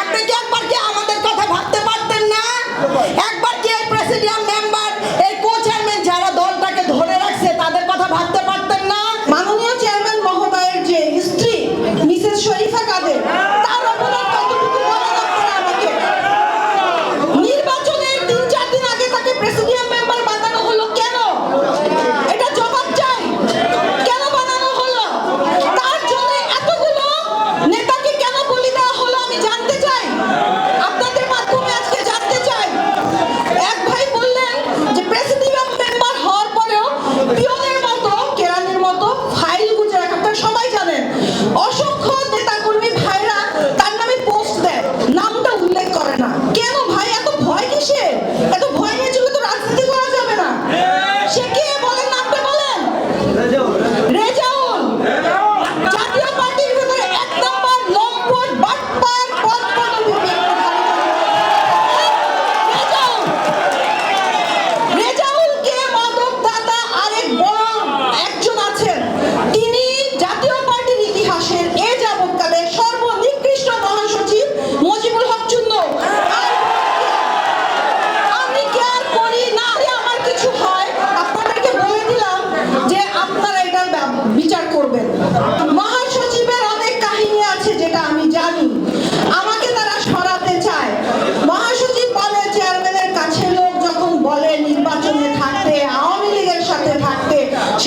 আপনি কি একবার কি আমাদের কথা ভাবতে পারতেন না? একবার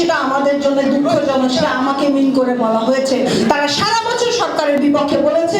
সেটা আমাদের জন্য দুঃখজনক, সেটা আমাকে মিন করে বলা হয়েছে। তারা সারা বছর সরকারের বিপক্ষে বলেছে